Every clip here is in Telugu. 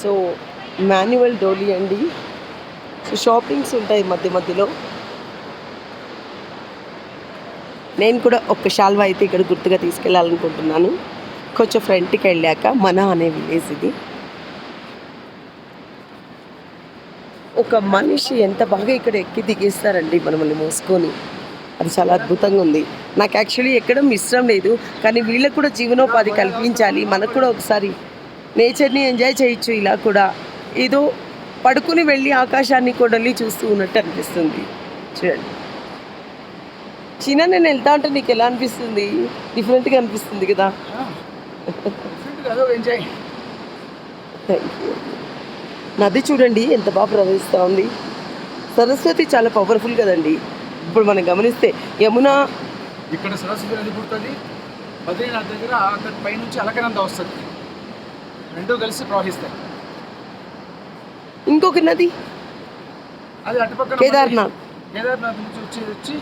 సో మాన్యువల్ డోలీ అండి. సో షాపింగ్స్ ఉంటాయి మధ్య మధ్యలో. నేను కూడా ఒక షాల్వా అయితే ఇక్కడ గుర్తుగా తీసుకెళ్ళాలనుకుంటున్నాను. కొంచెం ఫ్రంట్కి వెళ్ళాక మన అనే విలేజ్ ఇది. ఒక మనిషి ఎంత బాగా ఇక్కడ ఎక్కి దిగేస్తారండి మనల్ని మోసుకొని. అది చాలా అద్భుతంగా ఉంది. నాకు యాక్చువల్లీ ఎక్కడం ఇష్టం లేదు. కానీ వీళ్ళకు కూడా జీవనోపాధి కల్పించాలి. మనకు కూడా ఒకసారి నేచర్ని ఎంజాయ్ చేయొచ్చు ఇలా కూడా. ఏదో పడుకుని వెళ్ళి ఆకాశాన్ని కొడలి చూస్తూ ఉన్నట్టు అనిపిస్తుంది. చూడండి. చిన్న నేను వెళ్తా ఉంటే నీకు ఎలా అనిపిస్తుంది? డిఫరెంట్గా అనిపిస్తుంది కదా. ఎంజాయ్ థ్యాంక్ యూ నది చూడండి ఎంత బాగా ప్రవహిస్తూ ఉంది. సరస్వతి చాలా పవర్ఫుల్ కదండి. ఇప్పుడు మనం గమనిస్తే యమున ఇక్కడ సరస్వతి నది పుడుతుంది బద్రీనాథ్ దగ్గర అక్కడ పైనుంచి అలకనంద వస్తుంది. రెండూ కలిసి ప్రవహిస్తాయి. ఇంకొక నది? అది అటుపక్కన కేదార్నాథ్. కేదార్నాథ్ నుంచి వచ్చి వచ్చి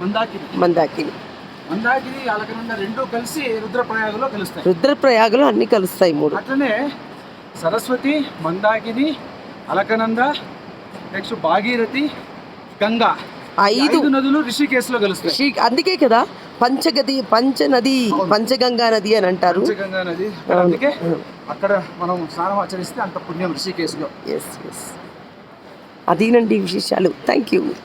మందాకిని. మందాకిని. మందాకిని అలకనంద రెండూ కలిసి రుద్రప్రయాగలో కలుస్తాయి. రుద్రప్రయాగలో అన్ని కలుస్తాయి మూడు. అట్లనే సరస్వతి మందాకిని అలకనంద నెక్స్ట్ భాగీరథి గంగా. ఐదు. నదులు రిషికేశ్లో కలుస్తాయి. అందుకే కదా పంచగది పంచనది పంచగంగా నది అని అంటారు. పంచగంగా నది. అందుకే అక్కడ మనం స్నానం ఆచరిస్తే అంత పుణ్యం రిషికేశ్లో ఎస్ ఎస్ అదేనండి విశేషాలు. Thank you